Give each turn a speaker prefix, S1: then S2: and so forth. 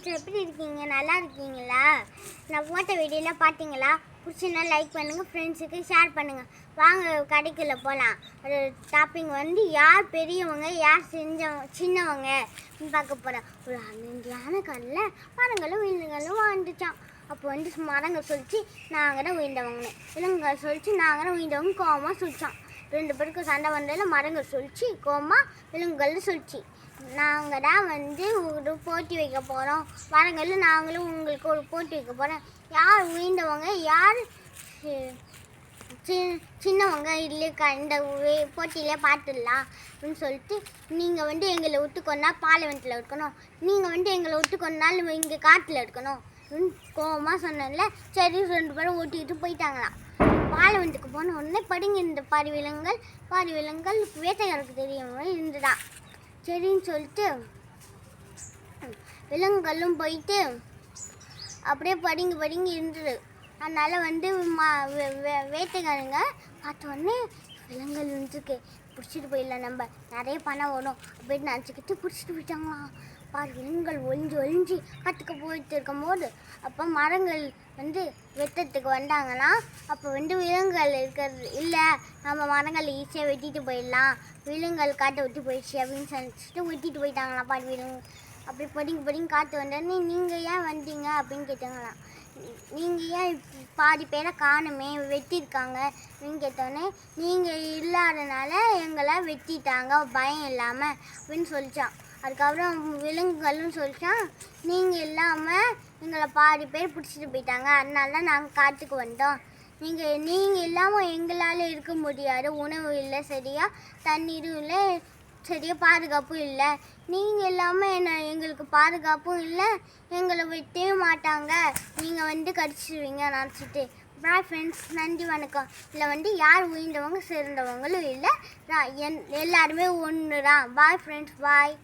S1: Friends எப்படி இருக்கீங்க? நல்லா இருக்கீங்களா? நான் போட்ட வீடியோலாம் பார்த்தீங்களா பிடிச்சிருந்தா லைக் பண்ணுங்கள் ஃப்ரெண்ட்ஸுக்கு ஷேர் பண்ணுங்கள் வாங்க கடைக்குள்ள போகலாம் ஒரு டாப்பிங் வந்து யார் பெரியவங்க யார் செஞ்சவங்க சின்னவங்க பார்க்க போகிறேன் ஒரு அமைதியான கல்லில் மரங்களும் விலங்குகளும் வாழ்ந்துச்சான் அப்போ வந்து மரங்கள் சொல்லிச்சு நாங்கள் தான் உயிர்ந்தவங்கன்னு விலங்குகள் சொல்லிச்சு நாங்கள் தான் உயிர்ந்தவங்க. கோவமாக சொல்லிச்சான் ரெண்டு பேருக்கும் சண்டை வந்ததில் மரங்கள் சொல்லிச்சு கோமா விலங்குகள் சொல்லிச்சு. நாங்கள் தான் வந்து ஒரு போட்டி வைக்க போகிறோம் வரங்களில் நாங்களும் உங்களுக்கு ஒரு போட்டி வைக்க போகிறோம் யார் உயர்ந்தவங்க யார் சி- சின்னவங்க இல்லை இந்த போட்டியிலே பார்த்துடலாம் அப்படின்னு சொல்லிட்டு நீங்கள் வந்து எங்களை விட்டு கொண்டா பாலைவனத்தில் இருக்கணும் நீங்கள் வந்து எங்களை விட்டு கொண்டாலும் இங்கே காட்டில் இருக்கணும் கோபமாக சொன்னதில்ல சரி ரெண்டு பேரும் ஓட்டிக்கிட்டு போயிட்டாங்களாம். பாலைவனத்துக்கு போன உடனே படிங்க இந்த பாரி விலங்குகள் பாரி விலங்குகள் வேட்டைக்காரருக்கு தெரியும் இருந்துதான். சரின்னு சொல்லிட்டு விலங்குகளும் போயிட்டு அப்படியே படிங்க படிங்க இருந்தது. அதனால வந்து மா- வே- வே- வேட்டைக்காரங்க பார்த்த உடனே விலங்குகள் இருந்துருக்கு பிடிச்சிட்டு போயிடலாம் நம்ம நிறைய பணம் வரும் அப்படின்னு நினச்சிக்கிட்டு பிடிச்சிட்டு போயிட்டாங்களாம் பாரு விலங்குகள் ஒளிஞ்சு ஒளிஞ்சு காட்டுக்கு போயிட்டு இருக்கும்போது அப்போ மரங்கள் வந்து வெட்டத்துக்கு வந்தாங்கன்னா அப்போ வந்து விலங்குகள் இருக்கிறது இல்லை. நம்ம மரங்களை ஈஸியாக வெட்டிட்டு போயிடலாம். விலங்குகள் காட்டை விட்டு போயிடுச்சு அப்படின்னு நினச்சிட்டு வெட்டிட்டு போயிட்டாங்களாம் பாரு விலங்கு அப்படி படிங்க படிங்க காற்று வந்தோடனே நீங்கள் ஏன் வந்தீங்க அப்படின்னு கேட்டாங்களாம். நீங்கள் ஏன் பாதி பேரை காணுமே? வெட்டியிருக்காங்க. அப்படின்னு கேட்டோடனே நீங்கள் இல்லாதனால எங்களை வெட்டிட்டாங்க. பயம் இல்லாமல் அப்படின்னு சொல்லித்தான் அதுக்கப்புறம் விலங்குகளும் சொல்லித்தான் நீங்கள் இல்லாமல் எங்களை பாதி பேர் பிடிச்சிட்டு போயிட்டாங்க. அதனால தான் நாங்கள் காட்டுக்கு வந்தோம். நீங்கள் நீங்கள் இல்லாமல் எங்களால் இருக்க முடியாது. உணவு இல்லை சரியாக தண்ணீரும் இல்லை சரியா பாதுகாப்பும் இல்லை. நீங்கள் இல்லாமல் என்ன எங்களுக்கு பாதுகாப்பும் இல்லை. எங்களை விட்டவே மாட்டாங்க. நீங்கள் வந்து கடிச்சிடுவீங்க நினச்சிட்டு. பாய் ஃப்ரெண்ட்ஸ் நன்றி வணக்கம். இதில் வந்து யார் உயிர்ந்தவங்க சிறந்தவங்களும் இல்லை. என் எல்லாருமே ஒன்று தான் பாய் ஃப்ரெண்ட்ஸ் பாய்